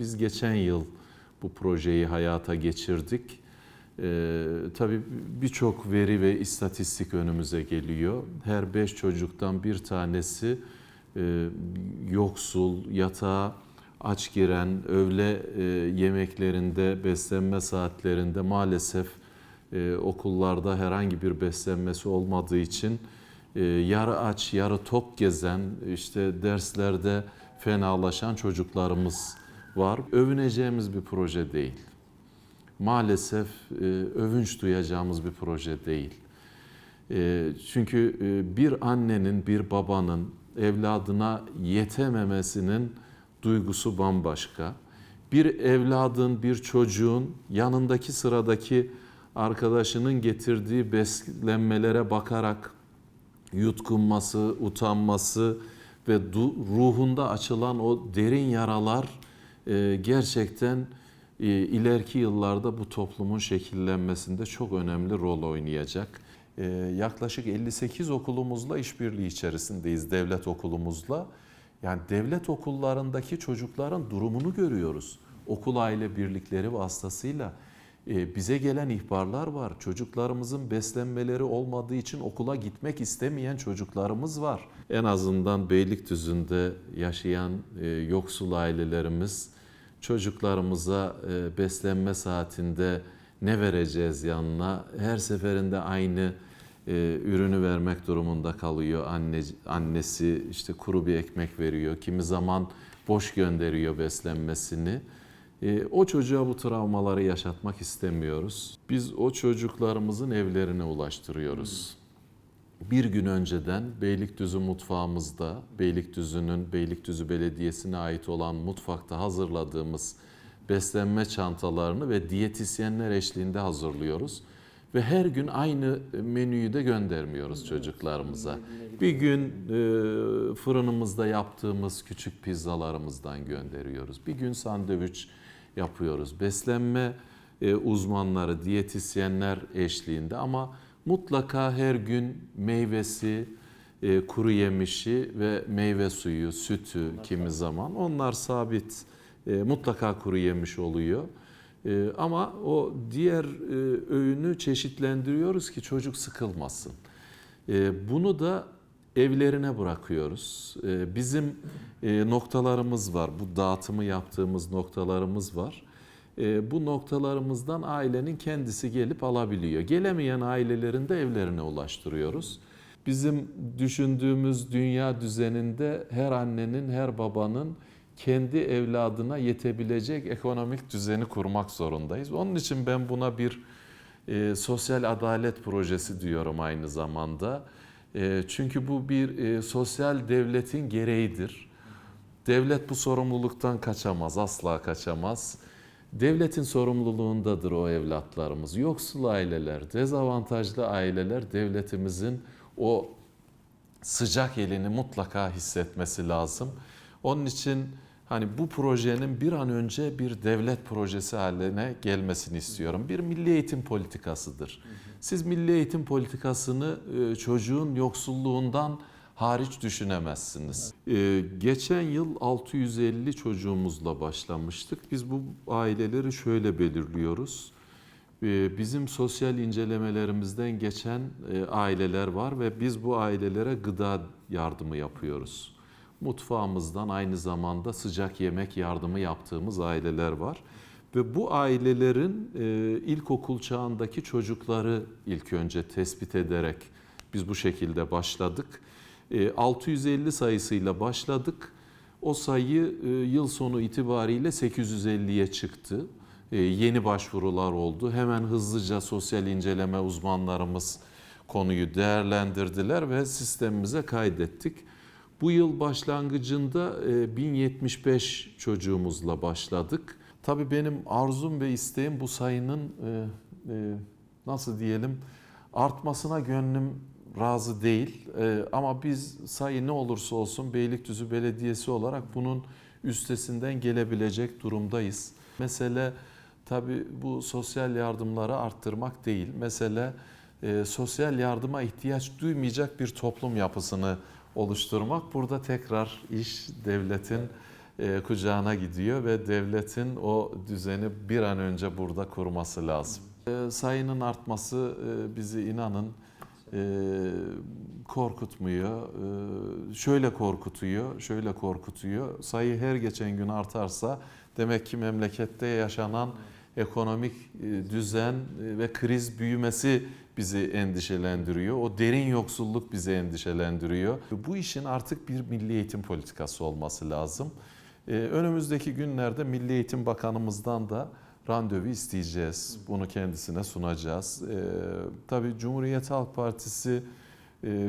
Biz geçen yıl bu projeyi hayata geçirdik. Ee, tabii birçok veri ve istatistik önümüze geliyor. Her beş çocuktan bir tanesi e, yoksul, yatağa aç giren, öğle e, yemeklerinde, beslenme saatlerinde maalesef e, okullarda herhangi bir beslenmesi olmadığı için e, yarı aç, yarı tok gezen, işte derslerde fenalaşan çocuklarımız var. Övüneceğimiz bir proje değil. Maalesef e, övünç duyacağımız bir proje değil. E, çünkü e, bir annenin, bir babanın evladına yetememesinin duygusu bambaşka. Bir evladın, bir çocuğun yanındaki sıradaki arkadaşının getirdiği beslenmelere bakarak yutkunması, utanması ve ruhunda açılan o derin yaralar gerçekten e, ileriki yıllarda bu toplumun şekillenmesinde çok önemli rol oynayacak. E, yaklaşık 58 okulumuzla işbirliği içerisindeyiz, devlet okulumuzla. Yani devlet okullarındaki çocukların durumunu görüyoruz. Okul aile birlikleri vasıtasıyla bize gelen ihbarlar var. Çocuklarımızın beslenmeleri olmadığı için okula gitmek istemeyen çocuklarımız var. En azından Beylikdüzü'nde yaşayan e, yoksul ailelerimiz çocuklarımıza e, beslenme saatinde ne vereceğiz yanına her seferinde aynı e, ürünü vermek durumunda kalıyor. Anne, annesi işte kuru bir ekmek veriyor. Kimi zaman boş gönderiyor beslenmesini. E, o çocuğa bu travmaları yaşatmak istemiyoruz. Biz o çocuklarımızın evlerine ulaştırıyoruz. Bir gün önceden Beylikdüzü mutfağımızda, Beylikdüzü'nün Beylikdüzü Belediyesi'ne ait olan mutfakta hazırladığımız beslenme çantalarını ve diyetisyenler eşliğinde hazırlıyoruz. Ve her gün aynı menüyü de göndermiyoruz çocuklarımıza. Bir gün e, fırınımızda yaptığımız küçük pizzalarımızdan gönderiyoruz. Bir gün sandviç yapıyoruz. Beslenme e, uzmanları, diyetisyenler eşliğinde ama mutlaka her gün meyvesi, e, kuru yemişi ve meyve suyu, sütü kimi zaman onlar sabit e, mutlaka kuru yemiş oluyor. Ama o diğer öğünü çeşitlendiriyoruz ki çocuk sıkılmasın. Bunu da evlerine bırakıyoruz. E, bizim e, noktalarımız var. Bu dağıtımı yaptığımız noktalarımız var. E, bu noktalarımızdan ailenin kendisi gelip alabiliyor. Gelemeyen ailelerin de evlerine ulaştırıyoruz. Bizim düşündüğümüz dünya düzeninde her annenin, her babanın kendi evladına yetebilecek ekonomik düzeni kurmak zorundayız. Onun için ben buna bir e, sosyal adalet projesi diyorum aynı zamanda. E, çünkü bu bir e, sosyal devletin gereğidir. Devlet bu sorumluluktan kaçamaz, asla kaçamaz. Devletin sorumluluğundadır o evlatlarımız. Yoksul aileler, dezavantajlı aileler devletimizin o sıcak elini mutlaka hissetmesi lazım. Onun için hani bu projenin bir an önce bir devlet projesi haline gelmesini istiyorum. Bir milli eğitim politikasıdır. Siz milli eğitim politikasını e, çocuğun yoksulluğundan hariç düşünemezsiniz. Ee, geçen yıl 650 çocuğumuzla başlamıştık. Biz bu aileleri şöyle belirliyoruz. Ee, bizim sosyal incelemelerimizden geçen e, aileler var ve biz bu ailelere gıda yardımı yapıyoruz. Mutfağımızdan aynı zamanda sıcak yemek yardımı yaptığımız aileler var. Ve bu ailelerin e, ilkokul çağındaki çocukları ilk önce tespit ederek biz bu şekilde başladık. E, 650 sayısıyla başladık. O sayı e, yıl sonu itibariyle 850'ye çıktı. E, yeni başvurular oldu. Hemen hızlıca sosyal inceleme uzmanlarımız konuyu değerlendirdiler ve sistemimize kaydettik. Bu yıl başlangıcında e, 1075 çocuğumuzla başladık. Tabii benim arzum ve isteğim bu sayının e, e, nasıl diyelim artmasına gönlüm razı değil. E, ama biz sayı ne olursa olsun Beylikdüzü Belediyesi olarak bunun üstesinden gelebilecek durumdayız. Mesele tabii bu sosyal yardımları arttırmak değil. Mesele e, sosyal yardıma ihtiyaç duymayacak bir toplum yapısını oluşturmak. Burada tekrar iş devletin e, kucağına gidiyor ve devletin o düzeni bir an önce burada kurması lazım. E, sayının artması e, bizi inanın korkutmuyor. Şöyle korkutuyor, şöyle korkutuyor. Sayı her geçen gün artarsa demek ki memlekette yaşanan ekonomik e, düzen e, ve kriz büyümesi bizi endişelendiriyor. O derin yoksulluk bizi endişelendiriyor. Bu işin artık bir milli eğitim politikası olması lazım. E, Önümüzdeki günlerde Milli Eğitim Bakanımızdan da randevu isteyeceğiz. Bunu kendisine sunacağız. Tabii Cumhuriyet Halk Partisi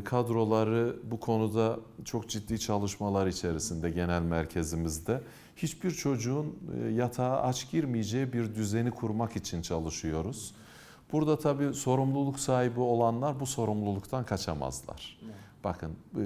kadroları bu konuda çok ciddi çalışmalar içerisinde genel merkezimizde. Hiçbir çocuğun e, yatağa aç girmeyeceği bir düzeni kurmak için çalışıyoruz. Burada tabii sorumluluk sahibi olanlar bu sorumluluktan kaçamazlar. Bakın e,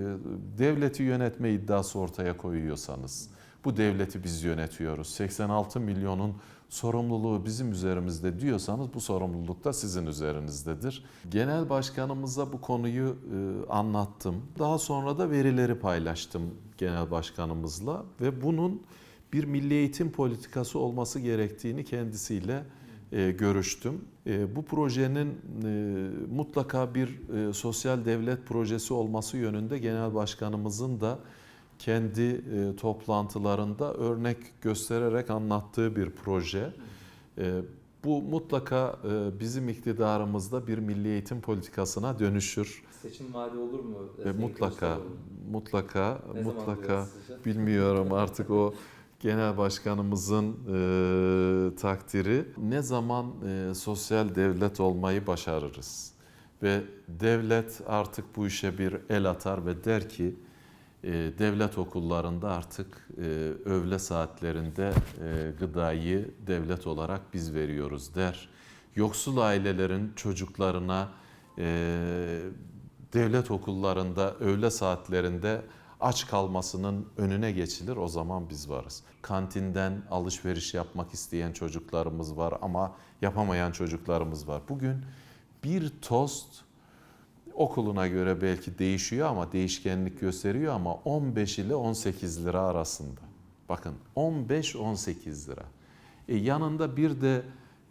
devleti yönetme iddiası ortaya koyuyorsanız bu devleti biz yönetiyoruz. 86 milyonun sorumluluğu bizim üzerimizde diyorsanız bu sorumluluk da sizin üzerinizdedir. Genel başkanımıza bu konuyu e, anlattım. Daha sonra da verileri paylaştım genel başkanımızla ve bunun bir milli eğitim politikası olması gerektiğini kendisiyle e, görüştüm. E, bu projenin e, mutlaka bir e, sosyal devlet projesi olması yönünde genel başkanımızın da kendi e, toplantılarında örnek göstererek anlattığı bir proje. E, bu mutlaka e, bizim iktidarımızda bir milli eğitim politikasına dönüşür. Seçim vaadi olur mu? E, mutlaka, mutlaka, mutlaka. sizce? Bilmiyorum artık o genel başkanımızın e, takdiri. Ne zaman e, sosyal devlet olmayı başarırız ve devlet artık bu işe bir el atar ve der ki e, devlet okullarında artık e, öğle saatlerinde e, gıdayı devlet olarak biz veriyoruz der. Yoksul ailelerin çocuklarına e, devlet okullarında öğle saatlerinde aç kalmasının önüne geçilir o zaman biz varız. Kantinden alışveriş yapmak isteyen çocuklarımız var ama yapamayan çocuklarımız var. Bugün bir tost okuluna göre belki değişiyor ama değişkenlik gösteriyor ama 15 ile 18 lira arasında. Bakın 15-18 lira. E yanında bir de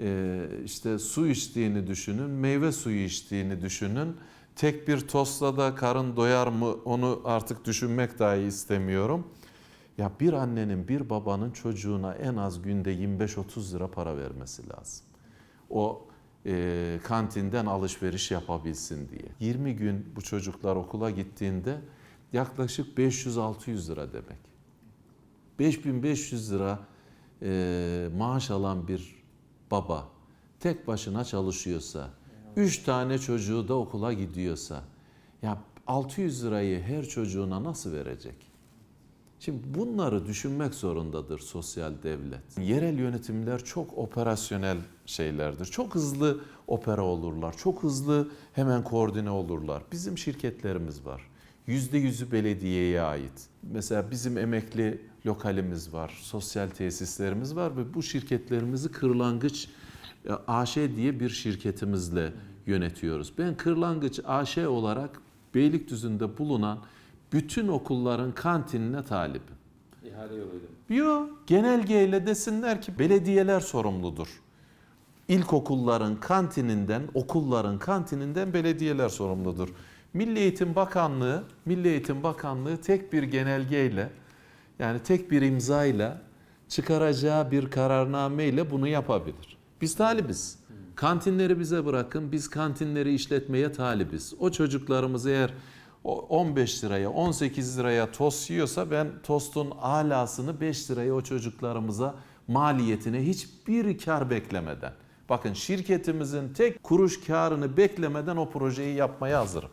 e, işte su içtiğini düşünün, meyve suyu içtiğini düşünün. Tek bir tostla da karın doyar mı onu artık düşünmek dahi istemiyorum. Ya bir annenin bir babanın çocuğuna en az günde 25-30 lira para vermesi lazım. O e, kantinden alışveriş yapabilsin diye. 20 gün bu çocuklar okula gittiğinde yaklaşık 500-600 lira demek. 5500 lira e, maaş alan bir baba tek başına çalışıyorsa, 3 tane çocuğu da okula gidiyorsa, ya 600 lirayı her çocuğuna nasıl verecek? Şimdi bunları düşünmek zorundadır sosyal devlet. Yerel yönetimler çok operasyonel şeylerdir. Çok hızlı opera olurlar. Çok hızlı hemen koordine olurlar. Bizim şirketlerimiz var. Yüzde yüzü belediyeye ait. Mesela bizim emekli lokalimiz var, sosyal tesislerimiz var ve bu şirketlerimizi Kırlangıç AŞ diye bir şirketimizle yönetiyoruz. Ben Kırlangıç AŞ olarak Beylikdüzü'nde bulunan bütün okulların kantinine talibim. İhale yoluyla. Yok, genelgeyle desinler ki belediyeler sorumludur. İlkokulların kantininden, okulların kantininden belediyeler sorumludur. Milli Eğitim Bakanlığı, Milli Eğitim Bakanlığı tek bir genelgeyle yani tek bir imzayla çıkaracağı bir kararnameyle bunu yapabilir. Biz talibiz. Kantinleri bize bırakın. Biz kantinleri işletmeye talibiz. O çocuklarımız eğer o 15 liraya, 18 liraya tost yiyorsa ben tostun alasını 5 liraya o çocuklarımıza maliyetine hiçbir kar beklemeden. Bakın şirketimizin tek kuruş karını beklemeden o projeyi yapmaya hazırım.